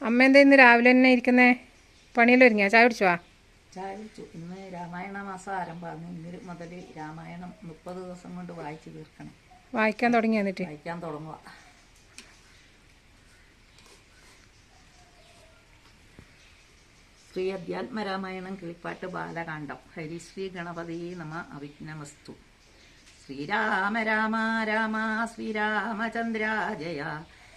അമ്മ എന്താ ഇന്ന് രാവിലെ തന്നെ ഇരിക്കുന്നേ? പണിയെല്ലാം ഒരുങ്ങിയാ? ചായ കുടിച്ചുവാ ചായ കുടിച്ചു. ഇന്ന് രാമായണ മാസം ആരംഭമാണ്. ഇന്ന് മുതൽ രാമായണം മുപ്പത് ദിവസം കൊണ്ട് വായിച്ചു തീർക്കണം. വായിക്കാൻ തുടങ്ങി എന്നിട്ട്? വായിക്കാൻ തുടങ്ങുക ശ്രീ അധ്യാത്മരാമായണം കിളിപ്പാട്ട് ബാലകാന്ഡം. ഹരിശ്രീ ഗണപതി നമ അവിഘ്നമസ്തു ശ്രീരാമ രാമ രാമ ശ്രീരാമചന്ദ്ര ജയ.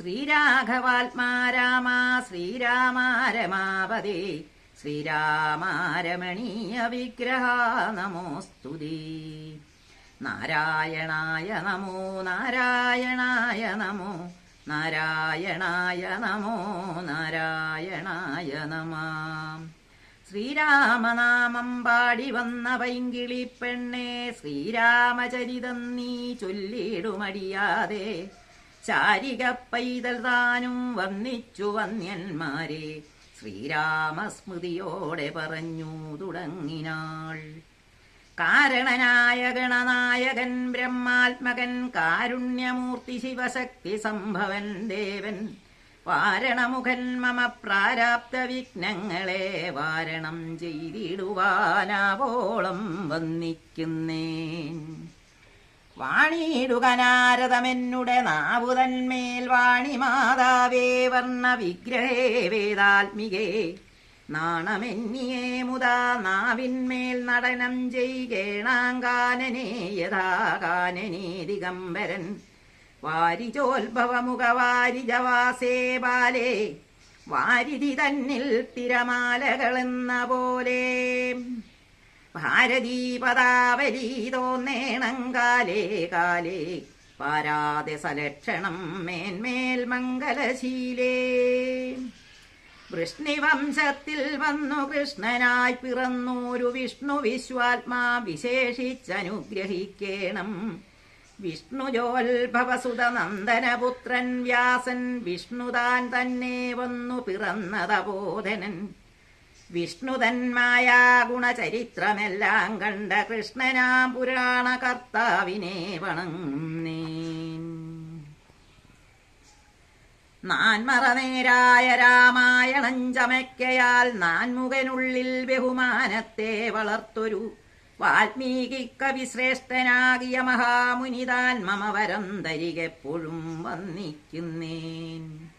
ശ്രീരാഘവാത്മാ രാമ ശ്രീരാമ രമാപദേ ശ്രീരാമ രമണീയ വിഗ്രഹ നമോസ്തുതി. നാരായണായ നമോ നാരായണായ നമോ നാരായണായ നമോ നാരായണായ നമാം. ശ്രീരാമനാമം പാടി വന്ന പൈങ്കിളി ശ്രീരാമചരിതം നീ ചൊല്ലിടുമടിയാതെ. ചാരിക പൈതൽ താനും വന്നിച്ചു വന്യന്മാരെ. ശ്രീരാമസ്മൃതിയോടെ പറഞ്ഞു തുടങ്ങിനാൾ. കാരണനായ ഗണനായകൻ ബ്രഹ്മാത്മകൻ കാരുണ്യമൂർത്തി ശിവശക്തി സംഭവൻ ദേവൻ. വാരണമുഖൻ മമ പ്രാരാപ്ത വിഘ്നങ്ങളെ വാരണം ചെയ്തിടുവാനാവോളം വന്നിക്കുന്നേൻ. വാണിയിടുകനാരതമെന്നുടെ നാവുതന്മേൽ വാണി മാതാവേ വർണ വിഗ്രഹേ വേദാത്മികേ. നാണമെന്നിയേ മുതാ നാവിന്മേൽ നടനം ചെയ്യേണാങ്കാനനേ യഥാകാനനേ ദിഗംബരൻ. വാരിജോത്ഭവമുഖ വാരിജവാസേ ബാലേ വാരിതി തന്നിൽ തിരമാലകളെന്ന പോലെ. ഭാരതീ പദാവലി തോന്നേണം കാലേ കാലേ. പാരാതെ സലക്ഷണം മേന്മേൽ മംഗലശീലേ. വൃഷ്ണിവംശത്തിൽ വന്നു കൃഷ്ണനായി പിറന്നൂരു വിഷ്ണു വിശ്വാത്മാ വിശേഷിച്ചനുഗ്രഹിക്കേണം. വിഷ്ണുജോത്ഭവസുത നന്ദനപുത്രൻ വ്യാസൻ വിഷ്ണുതാൻ തന്നെ വന്നു പിറന്നതബോധനൻ. വിഷ്ണുതന്മായ ഗുണചരിത്രമെല്ലാം കണ്ട കൃഷ്ണനാം പുരാണ കർത്താവിനെ വണങ്ങുന്നേൻ. നാൻമറനേരായ രാമായണം ചമയ്ക്കയാൽ നാൻമുഖനുള്ളിൽ ബഹുമാനത്തെ വളർത്തൊരു വാൽമീകി കവിശ്രേഷ്ഠനാകിയ മഹാമുനിതാൻ മമവരം തരികെപ്പോഴും വന്നിക്കുന്നേൻ.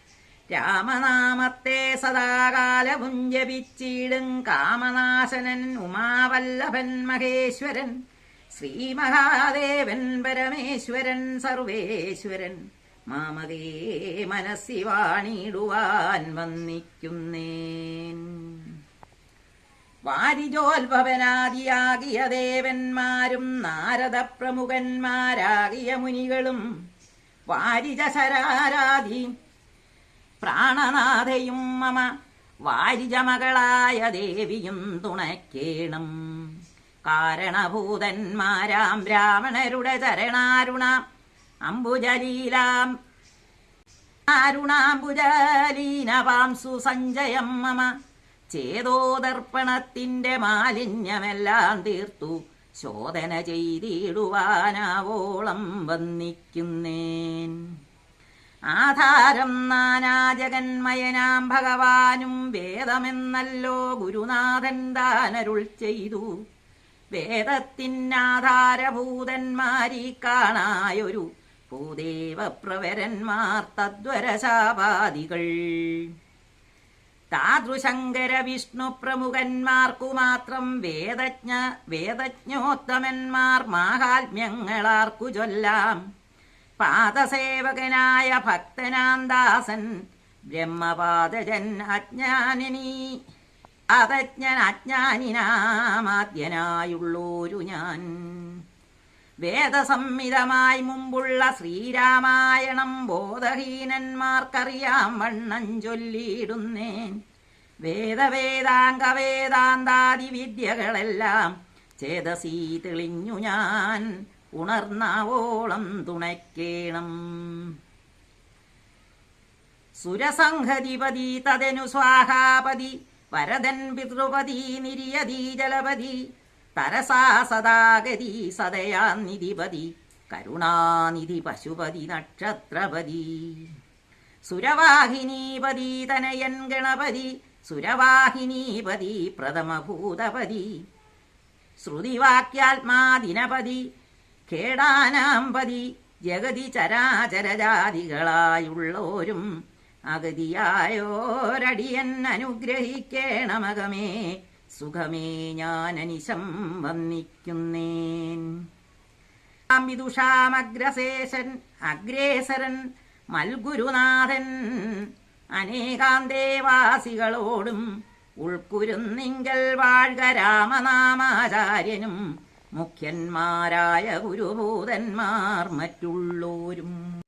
രാമനാമത്തെ സദാകാലവും ജപിച്ചിടും കാമനാശനൻ ഉമാവല്ലഭൻ മഹേശ്വരൻ ശ്രീമഹാദേവൻ പരമേശ്വരൻ സർവേശ്വരൻ. മാമകേ മനസ്സി വാണിടുവാൻ വന്നിക്കുന്നേൻ. വാരിജോത്ഭവനാദിയാകിയ ദേവന്മാരും നാരദ പ്രമുഖന്മാരാകിയ മുനികളും വാരിജശരാരാധി പ്രാണനാഥയും മമ. വാരിജമകളായ ദേവിയും തുണയ്ക്കേണം കാരണഭൂതന്മാരാം ബ്രാഹ്മണരുടെ ചരണാരുണ. അംബുജലീലാം അരുണാംബുജലീനപാംസു സഞ്ജയം മമ. ചേതോദർപ്പണത്തിന്റെ മാലിന്യമെല്ലാം തീർത്തു. ശോധന ചെയ്തിടുവാനാവോളം വന്നിക്കുന്നേൻ. ആധാരം നാനാജഗന്മയനാം ഭഗവാനും വേദമെന്നല്ലോ ഗുരുനാഥൻ ദാനരുൾ ചെയ്തു. വേദത്തിനാധാരഭൂതന്മാരി കാണായൊരു ഭൂദേവപ്രവരന്മാർ തദ്വരശാപാദികൾ. താതൃശങ്കര വിഷ്ണു പ്രമുഖന്മാർക്കു മാത്രം വേദജ്ഞ വേദജ്ഞോത്തമന്മാർ മാഹാത്മ്യങ്ങളാർക്കു ചൊല്ലാം. പാദസേവകനായ ഭക്തനാന്ദാസൻ ബ്രഹ്മപാദജൻ അജ്ഞാനിനി. അതജ്ഞൻ അജ്ഞാനിനാമാദ്യനായുള്ളൂരു ഞാൻ. വേദസംഹിതമായി മുമ്പുള്ള ശ്രീരാമായണം ബോധഹീനന്മാർക്കറിയാം വണ്ണം ചൊല്ലിയിടുന്നേൻ. വേദവേദാംഗ വേദാന്താദി വിദ്യകളെല്ലാം ചേതസീ തെളിഞ്ഞു ഞാൻ. ഉണർന്നാവോളം തുണയ്ക്കേണം. സുരസംഹതിപതി തതനു സ്വാഹാപതി വരദൻ പിതൃപതി നിര്യതി ജലപതി തരസാ സദാഗതി സദയാനിധിപതി കരുണാനിധി പശുപതി നക്ഷത്രപതി. സുരവാഹിനീപതി തനയൻ ഗണപതി സുരവാഹിനീപതി പ്രഥമഭൂതപതി. ശ്രുതിവാക്യാത്മാദിനപതി ഖേടാനാമ്പതി ജഗതി ചരാചരജാതികളായുള്ളോരും അഗതിയായോരടിയൻ അനുഗ്രഹിക്കേണമകമേ സുഖമേ ഞാനനിശം വന്നിക്കുന്നേൻ. വിദുഷാമഗ്രശേഷൻ അഗ്രേസരൻ മൽഗുരുനാഥൻ അനേകാന്തേവാസികളോടും ഉൾക്കുരുന്നിങ്കൽ വാഴ്ക രാമനാമാചാര്യനും മുഖ്യന്മാരായ ഗുരുഭൂതന്മാർ മറ്റുള്ളോരും